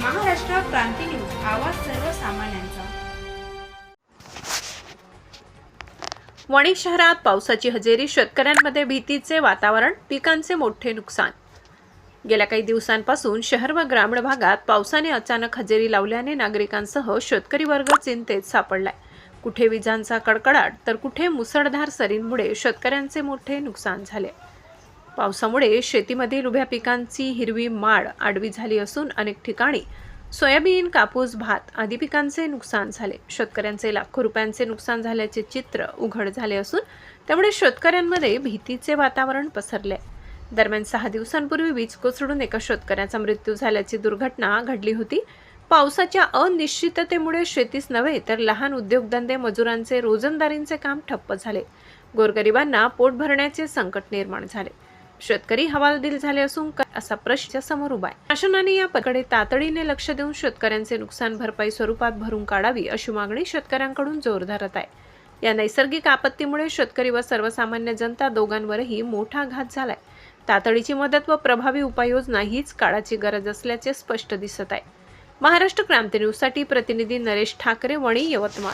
क्रांती news आवाज सर्वसामान्यांचा. वणी शहरात पावसाची हजेरी शेतकऱ्यांमध्ये भीतीचे वातावरण पिकांचे मोठे नुकसान. गेल्या काही दिवसांपासून शहर व ग्रामीण भागात पावसाने अचानक हजेरी लावल्याने नागरिकांसह शेतकरी वर्ग चिंतेत सापडलाय. कुठे विजांचा कडकडाट तर कुठे मुसळधार सरींमुळे शेतकऱ्यांचे मोठे नुकसान झाले. पावसामुळे शेतीमधील उभ्या पिकांची हिरवी माड आडवी झाली असून अनेक ठिकाणी सोयाबीन कापूस भात आदी पिकांचे नुकसान झाले. शेतकऱ्यांचे लाखो रुपयांचे नुकसान झाल्याचे चित्र उघड झाले असून त्यामुळे शेतकऱ्यांमध्ये भीतीचे वातावरण पसरले. दरम्यान सहा दिवसांपूर्वी वीज कोसळून एका शेतकऱ्याचा मृत्यू झाल्याची दुर्घटना घडली होती. पावसाच्या अनिश्चिततेमुळे शेतीच नव्हे तर लहान उद्योगधंदे मजुरांचे रोजंदारींचे काम ठप्प झाले. गोरगरिबांना पोट भरण्याचे संकट निर्माण झाले. शेतकरी हवालदिल झाले असून असा प्रश्न समोर उभा आहे. शासनाने या पकडे तातडीने लक्ष देऊन शेतकऱ्यांचे नुकसान भरपाई स्वरूपात भरून काढावी अशी मागणी शेतकऱ्यांकडून जोर धरत आहे. या नैसर्गिक आपत्तीमुळे शेतकरी व सर्वसामान्य जनता दोघांवरही मोठा घात झालाय. तातडीची मदत व प्रभावी उपाययोजना हीच काळाची गरज असल्याचे स्पष्ट दिसत आहे. महाराष्ट्र क्रांती न्यूजसाठी प्रतिनिधी नरेश ठाकरे वणी यवतमाळ.